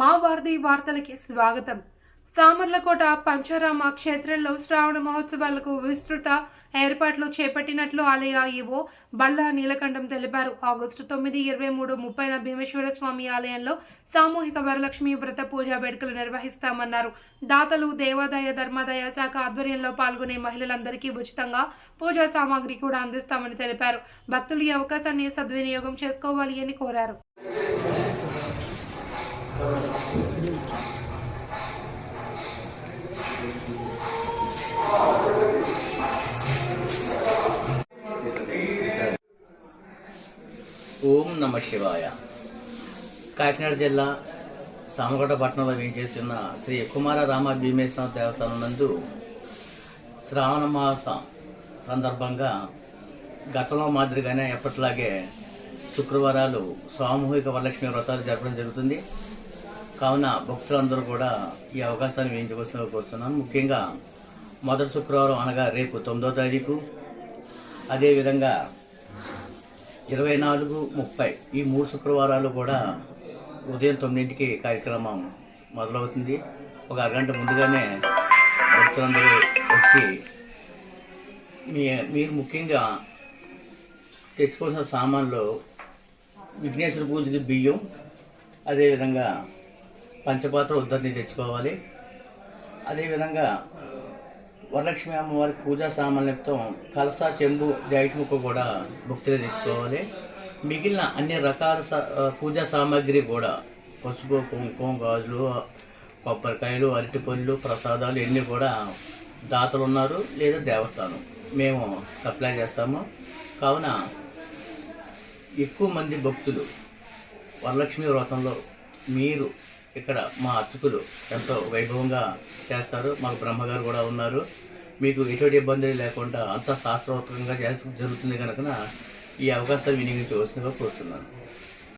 మా వారధి వార్తలకి స్వాగతం. సామర్లకోట పంచారామ క్షేత్రంలో శ్రావణ మహోత్సవాలకు విస్తృత ఏర్పాట్లు చేపట్టినట్లు ఆలయ ఈవో బల్లా నీలకంఠం తెలిపారు. ఆగస్టు తొమ్మిది ఇరవై మూడు ముప్పైన భీమేశ్వర స్వామి ఆలయంలో సామూహిక వరలక్ష్మి వ్రత పూజా వేడుకలు నిర్వహిస్తామన్నారు. దాతలు దేవాదాయ ధర్మాదాయ శాఖ ఆధ్వర్యంలో పాల్గొనే మహిళలందరికీ ఉచితంగా పూజా సామాగ్రి కూడా అందిస్తామని తెలిపారు. భక్తులు ఈ అవకాశాన్ని సద్వినియోగం చేసుకోవాలి అని కోరారు. ఓం నమ శివాయ. కాకినాడ జిల్లా సామగొండ పట్టణంలో వేయించేస్తున్న శ్రీ కుమార రామ భీమేశ్వర దేవస్థానం నందు శ్రావణ మాస సందర్భంగా గతంలో మాదిరిగానే ఎప్పటిలాగే శుక్రవారాలు సామూహిక వరలక్ష్మి వ్రతాలు జరపడం జరుగుతుంది. కావున భక్తులందరూ కూడా ఈ అవకాశాన్ని వేయించవలసిన కోరుతున్నాను ముఖ్యంగా మొదటి శుక్రవారం అనగా రేపు తొమ్మిదో తారీఖు. అదేవిధంగా ఇరవై నాలుగు ముప్పై ఈ మూడు శుక్రవారాలు కూడా ఉదయం తొమ్మిదింటికి కార్యక్రమం మొదలవుతుంది. ఒక అరగంట ముందుగానే భక్తులందరూ వచ్చి మీ మీరు ముఖ్యంగా తెచ్చుకోవాల్సిన సామాన్లు విఘ్నేశ్వర పూజకి బియ్యం అదేవిధంగా పంచపాత్ర ఉద్దరిని తెచ్చుకోవాలి. అదేవిధంగా వరలక్ష్మి అమ్మవారికి పూజా సామాన్లతో కలసా చెంబు జైట్ ముక్క కూడా భక్తులు తెచ్చుకోవాలి. మిగిలిన అన్ని రకాల పూజా సామాగ్రి కూడా పసుపు కుంకుమ గాజులు కొబ్బరికాయలు అరటిపళ్ళు ప్రసాదాలు ఇవన్నీ కూడా దాతలు ఉన్నారు లేదా దేవస్థానం. మేము సప్లై చేస్తాము. కావున ఎక్కువ మంది భక్తులు వరలక్ష్మి వ్రతంలో మీరు ఇక్కడ మా అర్చకులు ఎంతో వైభవంగా చేస్తారు. మాకు బ్రహ్మగారు కూడా ఉన్నారు. మీకు ఎటువంటి ఇబ్బంది లేకుండా అంత శాస్త్రోత్తరంగా జరుగుతుంది కనుక ఈ అవకాశాన్ని వినియోగించవలసిందిగా కోరుతున్నాను